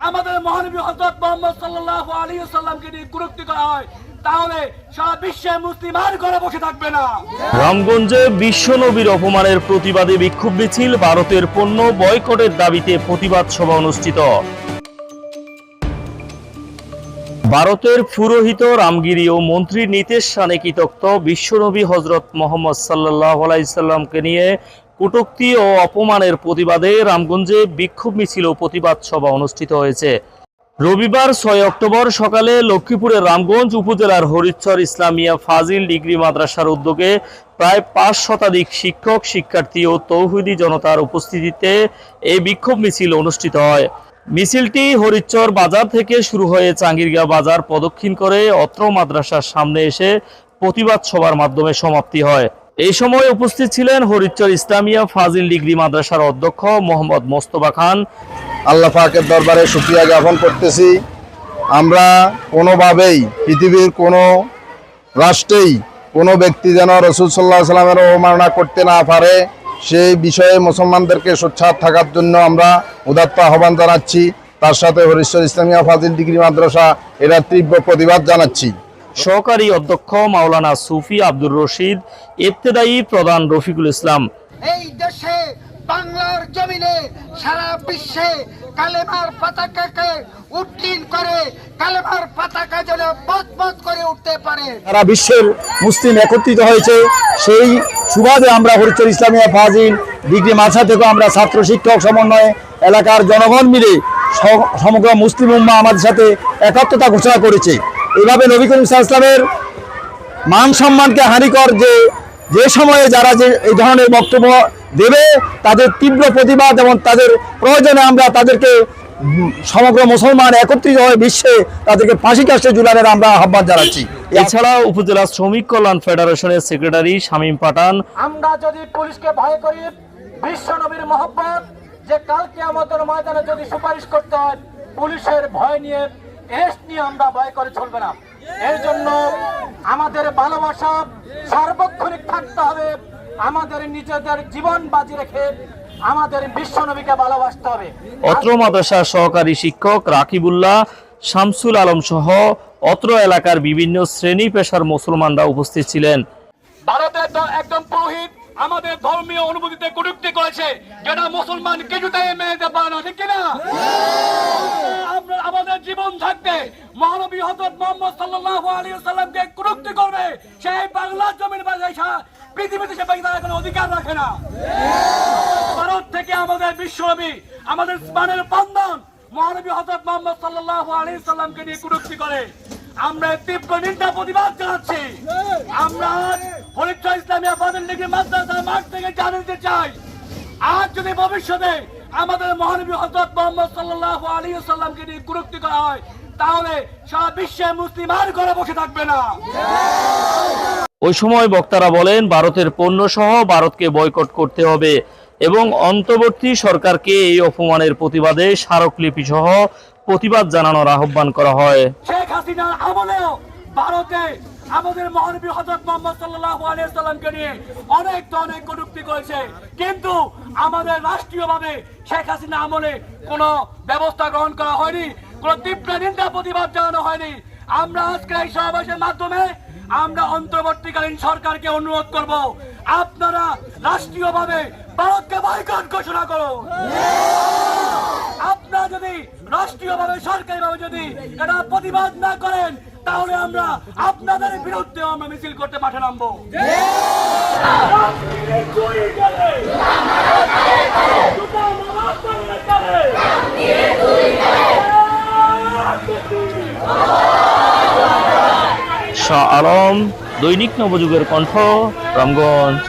আমাদের মহানবী হজরত মোহাম্মদ সাল্লাহ আলী সাল্লামকে নিয়ে কুরুক্তি করা হয় সারা বিশ্বে মুসলিম ঘরে বসে থাকবে না। রামগঞ্জে বিশ্বনবীর অপমানের প্রতিবাদে বিক্ষোভ মিছিল, ভারতের পণ্য বয়কটের দাবিতে প্রতিবাদ সভা অনুষ্ঠিত। ভারতের পুরোহিত রামগিরি ও মন্ত্রী নীতেশ সানে কৃতক্ত বিশ্বনবী হজরত মোহাম্মদ সাল্লাহ আলাইসাল্লামকে নিয়ে কটূক্তি ও অপমানের প্রতিবাদে রামগঞ্জে বিক্ষোভ মিছিল ও প্রতিবাদ সভা অনুষ্ঠিত হয়েছে। রবিবার ছয় অক্টোবর সকালে লক্ষ্মীপুরের রামগঞ্জ উপজেলার হরিচ্ছর ইসলামিয়া ফাজিল ডিগ্রি মাদ্রাসার উদ্যোগে প্রায় পাঁচ শতাধিক শিক্ষক, শিক্ষার্থী ও তৌহিদি জনতার উপস্থিতিতে এই বিক্ষোভ মিছিল অনুষ্ঠিত হয়। মিছিলটি হরিচ্চর বাজার থেকে শুরু হয়ে চাঙ্গিরগা বাজার প্রদক্ষিণ করে অত্র মাদ্রাসার সামনে এসে প্রতিবাদ সভার মাধ্যমে সমাপ্তি হয়। এই সময় উপস্থিত ছিলেন হরিচ্চর ইসলামিয়া ফাজিল ডিগ্রি মাদ্রাসার অধ্যক্ষ মোহাম্মদ মোস্তফা খান। আল্লাহ পাকের দরবারে সুক্রিয়া জ্ঞাপন করতেছি। আমরা কোনোভাবেই পৃথিবীর কোনো রাষ্ট্রেই কোনো ব্যক্তি যেন রসুল সাল্লাহ সাল্লামের অবমাননা করতে না পারে, সেই বিষয়ে মুসলমানদেরকে সোচ্ছাদ থাকার জন্য আমরা উদাত্ত আহ্বান জানাচ্ছি। তার সাথে হরিশ্বর ইসলামিয়া ফাজিল ডিগ্রি মাদ্রাসা এরা তীব্র প্রতিবাদ জানাচ্ছি। সহকারী অধ্যক্ষ মাওলানা সুফি আব্দুর রশিদ ইবতেদায়ী প্রধান রফিকুল ইসলাম। এই দেশে বাংলার জমিনে সারা বিশ্বে কালেমার পতাকাকে উড্ডীন করে কালেমার পতাকা যেন বদবদ করে উঠতে পারে। সারা বিশ্বের মুসলিম একত্রিত হয়েছে। সেই সুবাদে আমরা হরিচর ইসলামিয়া ফাজিল ডিগ্রি মাছা থেকেও আমরা ছাত্র শিক্ষক সমন্বয়ে এলাকার জনগণ মিলে সমগ্র মুসলিম উম্মা আমাদের সাথে একাত্মতা ঘোষণা করেছে। এইভাবে নবী করিম সাল্লাল্লাহু মান সম্মানকে হানিকর যে যে সময়ে যারা যে এই ধরনের বক্তব্য দেবে তাদের তীব্র প্রতিবাদ এবং তাদের প্রয়োজনে আমরা তাদেরকে সমগ্র মুসলমান একত্রিত হয়ে বিশ্বে তাদেরকে ফাঁসি কাছে জুলানের আমরা আহ্বান জানাচ্ছি। এছাড়া উপজেলা শ্রমিক কল্যাণ ফেডারেশনের সেক্রেটারি শামীম পাঠান। আমরা যদি পুলিশকে ভয় করি বিশ্ব নবীর মহব্বত যে কালকে আমাদের ময়দানে যদি সুপারিশ করতে হয় পুলিশের ভয় নিয়ে এস নিয়ে আমরা ভয় করে চলবে না। এর জন্য আমাদের ভালোবাসা সার্বক্ষণিক থাকতে হবে। আমাদের নিজেদের জীবন বাজি রেখে আমাদের বিশ্ব নবীকে ভালোবাসতে হবে। অত্র মাদ্রাসার সহকারী শিক্ষক রাকিবুল্লাহ শামসুল আলম সহ অত্র এলাকার বিভিন্ন শ্রেণি পেশার মুসলমানরা উপস্থিত ছিলেন। ভারতের একদম পুরোহিত আমাদের ধর্মীয় অনুভূতিতে কটূক্তি করেছে যেটা মুসলমান কিছুতেই মেনে নিতে পারে না ঠিক কিনা? থাকতে মহানবী হজরত মোহাম্মদ সাল্লাল্লাহু আলাইহি সাল্লামকে কটূক্তি করবে। সেই বাংলার জমির বাজায় পৃথিবীতে সে তার কোনো অধিকার রাখে না। ভারত থেকে আমাদের বিশ্বনবী, আমাদের স্মানের বন্ধন মহানবী হজরত মোহাম্মদ সাল্লাল্লাহু আলাইহি সাল্লামকে নিয়ে কটূক্তি করে। আমরা তীব্র নিন্দা প্রতিবাদ জানাচ্ছি। আমরা পরীক্ষা ইসলামিয়া ফাদের লিগে মাদ্রাসার মাঠ থেকে জানাতে চাই, আজ যদি ভবিষ্যতে আমাদের মহানবী হজরত মোহাম্মদ সাল্লাল্লাহু আলাইহি সাল্লামকে নিয়ে কটূক্তি করা হয় তাহলে সারা বিশ্বে মুসলিম আর ঘরে বসে থাকবে না। ওই সময় বক্তারা বলেন ভারতের পণ্য সহ ভারতকে বয়কট করতে হবে এবং অন্তর্বর্তী সরকারকে এই অপমানের প্রতিবাদে স্মারকলিপি সহ প্রতিবাদ জানানোর আহ্বান করা হয়। শেখ হাসিনার আমলেও ভারতে আমাদের মহানবী হজরত মোহাম্মদ সাল্লাল্লাহু আলাইহি সাল্লামকে নিয়ে অনেক ধরনের কটূক্তি করেছে। কিন্তু আমাদের রাষ্ট্রীয়ভাবে শেখ হাসিনা আমলে কোনো ব্যবস্থা গ্রহণ করা হয়নি। কোনো তীব্র নিন্দা, প্রতিবাদ জানানো হয়নি। আমরা আজকে এই সমাবেশের মাধ্যমে আমরা অন্তর্বর্তীকালীন সরকারকে অনুরোধ করব, আপনারা রাষ্ট্রীয়ভাবে ভারতকে বয়কট ঘোষণা করুন। আপনারা যদি রাষ্ট্রীয়ভাবে, সরকারিভাবে যদি এটা প্রতিবাদ না করেন, তাহলে আমরা আপনাদের বিরুদ্ধে আমরা মিছিল করতে মাঠে নামবো। শাহ আলম দৈনিক নবযুগের কণ্ঠ রামগঞ্জ